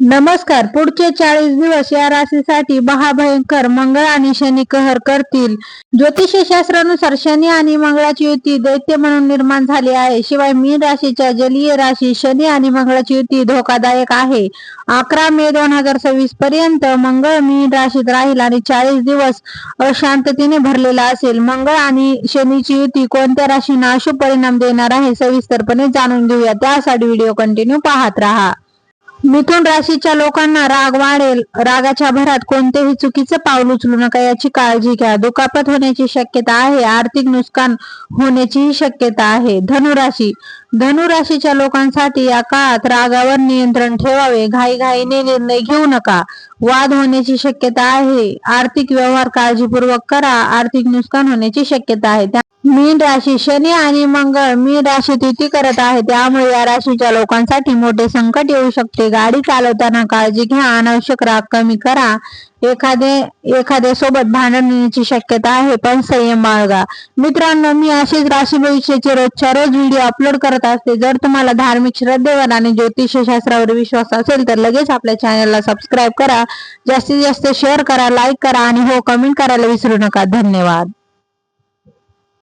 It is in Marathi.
नमस्कार. पुढचे चाळीस दिवस या राशीसाठी महाभयंकर मंगळ आणि शनी कहर करतील. ज्योतिष शास्त्रानुसार शनी आणि मंगळाची युती दैत्य म्हणून निर्माण झाली आहे. शिवाय मीन राशीच्या जलीय राशी शनी आणि मंगळाची युती धोकादायक आहे. अकरा मे दोन हजार सव्वीस पर्यंत मंगळ मीन राशीत राहील आणि चाळीस दिवस अशांततेने भरलेला असेल. मंगळ आणि शनीची युती कोणत्या राशींना अशुभ परिणाम देणार आहे सविस्तरपणे जाणून घेऊया. त्यासाठी व्हिडिओ कंटिन्यू पाहत राहा. मिथुन राशीच्या लोकांना राग वाढेल. रागाच्या भरात कोणतेही चुकीचं पाऊल उचलू नका याची काळजी घ्या. दुखापत होण्याची शक्यता आहे. आर्थिक नुकसान होण्याचीही शक्यता आहे. धनुराशी. धनुराशीच्या लोकांसाठी या काळात रागावर नियंत्रण ठेवावे. घाईघाईने निर्णय घेऊ नका. वाद होण्याची शक्यता आहे. आर्थिक व्यवहार काळजीपूर्वक करा. आर्थिक नुकसान होण्याची शक्यता आहे. मीन राशी शनी आणि मंगळ मीन राशीत युती करत आहे. त्यामुळे या राशीच्या लोकांसाठी मोठे संकट येऊ शकते. गाडी चालवताना काळजी घ्या. अनावश्यक राग कमी करा. एखादे एखाद्या सोबत भांडण शक्यता आहे पण संयम बाळगा. मित्रांनो मी अशीच राशी भविष्याचे रोजच्या रोज व्हिडिओ अपलोड करत असते. जर तुम्हाला धार्मिक श्रद्धेवर आणि ज्योतिषशास्त्रावर विश्वास असेल तर लगेच आपल्या चॅनलला सबस्क्राईब करा. जास्तीत जास्त शेअर करा लाईक करा आणि हो कमेंट करायला विसरू नका. धन्यवाद.